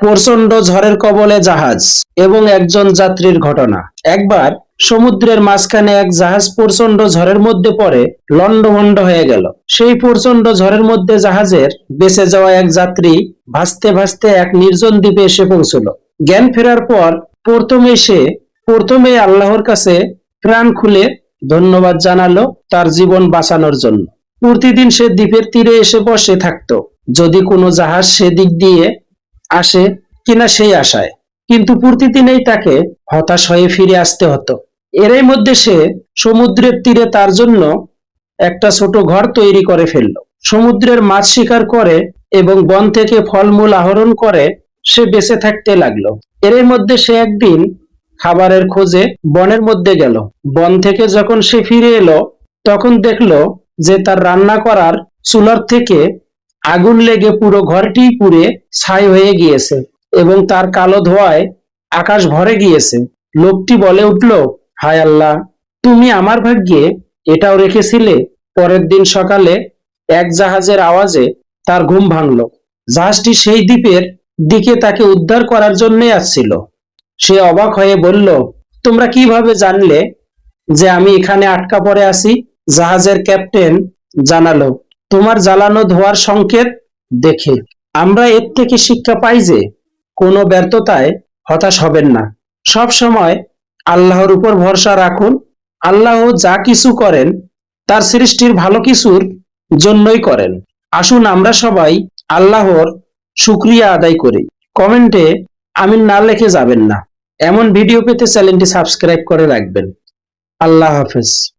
প্রচণ্ড ঝড়ের কবলে জাহাজ এবং একজন যাত্রীর ঘটনা। একবার সমুদ্রের মাঝখানে এক জাহাজ প্রচণ্ড ঝড়ের মধ্যে পড়ে লন্ডভন্ড হয়ে গেল। সেই প্রচণ্ড ঝড়ের মধ্যে জাহাজের বেঁচে যাওয়া এক যাত্রী ভাসতে ভাসতে এক নির্জন দ্বীপে এসে পৌঁছল। জ্ঞান ফেরার পর প্রথমে সে, প্রথমে আল্লাহর কাছে প্রাণ খুলে ধন্যবাদ জানালো তার জীবন বাঁচানোর জন্য। প্রতিদিন সে দ্বীপের তীরে এসে বসে থাকতো। যদি কোনো জাহাজ সেদিক দিয়ে আসে কিনা সেই আশায়। কিন্তু প্রতিদিনেই তাকে হতাশ হয়ে ফিরে আসতে হতো। এরই মধ্যে সে সমুদ্রের তীরে তার জন্য একটা ছোট ঘর তৈরি করে ফেলল। সমুদ্রের মাছ শিকার করে এবং বন থেকে ফলমূল আহরণ করে সে বেঁচে থাকতে লাগল। এরই মধ্যে সে একদিন খাবারের খোঁজে বনের মধ্যে গেল। বন থেকে যখন সে ফিরে এলো, তখন দেখল যে তার রান্না করার চুলার থেকে আগুন লেগে পুরো ঘরটি পুড়ে ছাই হয়ে গিয়েছে এবং তার কালো ধোয়ায় আকাশ ভরে গিয়েছে। লোকটি বলে উঠল, হায় আল্লাহ, তুমি আমার ভাগ্যে এটাও রেখেছিলে? পরের দিন সকালে এক জাহাজের আওয়াজে তার ঘুম ভাঙলো। জাহাজটি সেই দ্বীপের দিকে তাকে উদ্ধার করার জন্য আসছিল। সে অবাক হয়ে বলল, তোমরা কীভাবে জানলে যে আমি এখানে আটকা পড়ে আছি? জাহাজের ক্যাপ্টেন জানালো তোমার জ্বালানো ধোয়ার সংকেত দেখে। আমরা এর থেকে শিক্ষা পাই যে, কোনো ব্যর্থতায় হতাশ হবেন না। সব সময় আল্লাহর উপর ভরসা রাখুন। আল্লাহ যা কিছু করেন, তার সৃষ্টির ভালো কিছুর জন্যই করেন। আসুন আমরা সবাই আল্লাহর শুক্রিয়া আদায় করি। কমেন্টে আমিন না লিখে যাবেন না। এমন ভিডিও পেতে চ্যানেলটি সাবস্ক্রাইব করে রাখবেন। আল্লাহ হাফেজ।